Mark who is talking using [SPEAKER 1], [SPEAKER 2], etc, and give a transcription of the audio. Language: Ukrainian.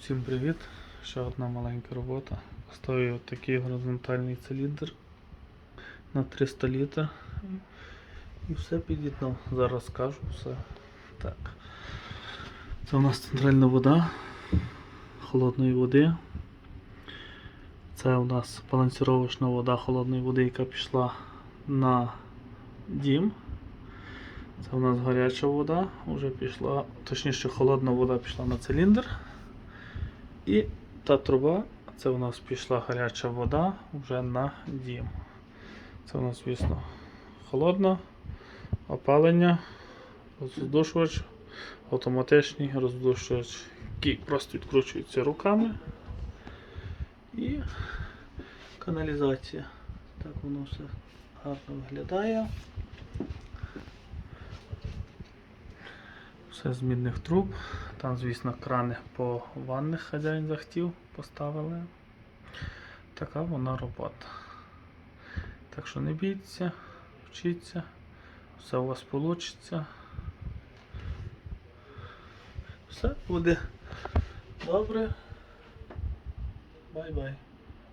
[SPEAKER 1] Всім привіт! Ще одна маленька робота. Поставив такий горизонтальний циліндр на 300 літр. І все під'єднав. Зараз скажу все. Так. Це у нас центральна вода холодної води. Це у нас балансіровочна вода холодної води, яка пішла на дім. Це у нас гаряча вода, вже пішла, точніше холодна вода пішла на циліндр. І та труба, це у нас пішла гаряча вода вже на дім. Це у нас, звісно, холодна, опалення, роздушувач, автоматичний роздушувач, який просто відкручується руками. І каналізація. Так воно все гарно виглядає. Все з мідних труб. Там, звісно, крани по ванних хазяїн захотів, поставили. Така вона робота. Так що не бійтеся, вчіться, все у вас вийде. Все буде добре. Бай-бай.